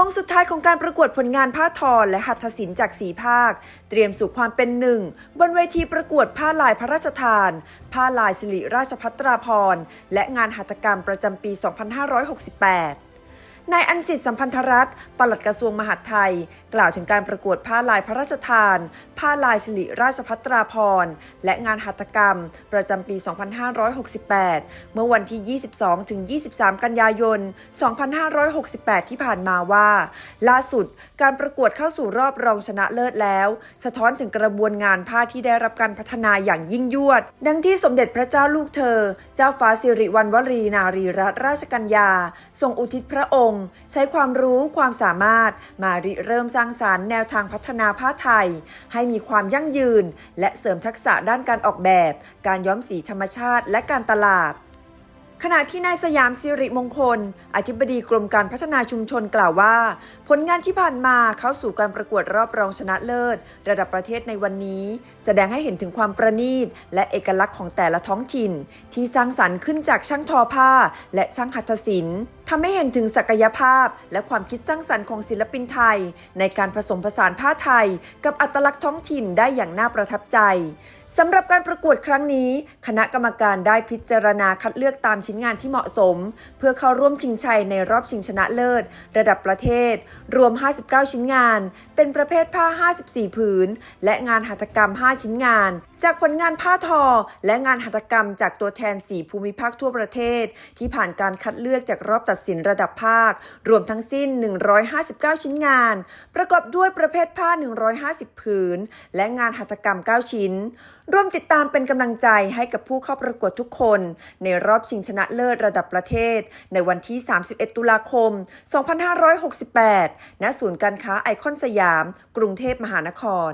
ค้งสุดท้ายของการประกวดผลงานผ้าทอและหัตถศิลป์จากสีภาค เตรียมสู่ความเป็นหนึ่ง บนเวทีประกวดผ้าลายพระราชทาน ผ้าลายสิริราชพัตราพร และงานหัตถกรรมประจำปี 2568 นายอันสิทธิ์สัมพันธรัตน์ปลัดกระทรวงมหาดไทย กล่าวถึงการประกวดผ้าลายพระราชทาน ผ้าลายสิริราชพัตราภรณ์และงานหัตถกรรม ประจำปี 2568 เมื่อวันที่ 22 ถึง 23 กันยายน 2568 ที่ผ่านมาว่า ล่าสุดการประกวดเข้าสู่รอบรองชนะเลิศแล้ว สะท้อนถึงกระบวนงานผ้าที่ได้รับการพัฒนาอย่างยิ่งยวด ดังที่สมเด็จพระเจ้าลูกเธอ เจ้าฟ้าสิริวัณวรีนารีรัตนราชกัญญาทรงอุทิศพระองค์ใช้ความรู้ความสามารถมาริเริ่มสร้างสารรค์แนวทางพัฒนาผ้าไทย ให้มีความยั่งยืน และเสริมทักษะด้านการออกแบบ การย้อมสีธรรมชาติและการตลาดขณะที่นายสยามสิริมงคล อธิบดีกรมการพัฒนาชุมชนกล่าวว่า ผลงานที่ผ่านมาเข้าสู่การประกวดรอบรองชนะเลิศ ระดับประเทศในวันนี้ แสดงให้เห็นถึงความประณีต และเอกลักษณ์ของแต่ละท้องถิ่น ที่สร้างสรรค์ขึ้นจากช่างทอผ้า และช่างหัตถศิลป์ ทำให้เห็นถึงศักยภาพ และความคิดสร้างสรรค์ของศิลปินไทย ในการผสมผสานผ้าไทย กับอัตลักษณ์ท้องถิ่นได้อย่างน่าประทับใจสำหรับการประกวดครั้งนี้ คณะกรรมการได้พิจารณาคัดเลือกตามชิ้นงานที่เหมาะสม เพื่อเข้าร่วมชิงชัยในรอบชิงชนะเลิศ ระดับประเทศ รวม 59 ชิ้นงาน เป็นประเภทผ้า 54 ผืน และงานหัตถกรรม 5 ชิ้นงาน จากผลงานผ้าทอ และงานหัตถกรรมจากตัวแทน 4 ภูมิภาคทั่วประเทศ ที่ผ่านการคัดเลือกจากรอบตัดดสินระดับภาค รวมทั้งสิ้น 159 ชิ้นงาน ประกอบด้วยประเภทผ้า 150 ผืน และงานหัตถกรรม 9 ชิ้น ร่วมติดตามเป็นกำลังใจให้กับผู้เข้าประกวดทุกคน ในรอบชิงชนะเลิศระดับประเทศ ในวันที่ 31 ตุลาคม 2568 ณ ศูนย์การค้าไอคอนสยาม กรุงเทพมหานคร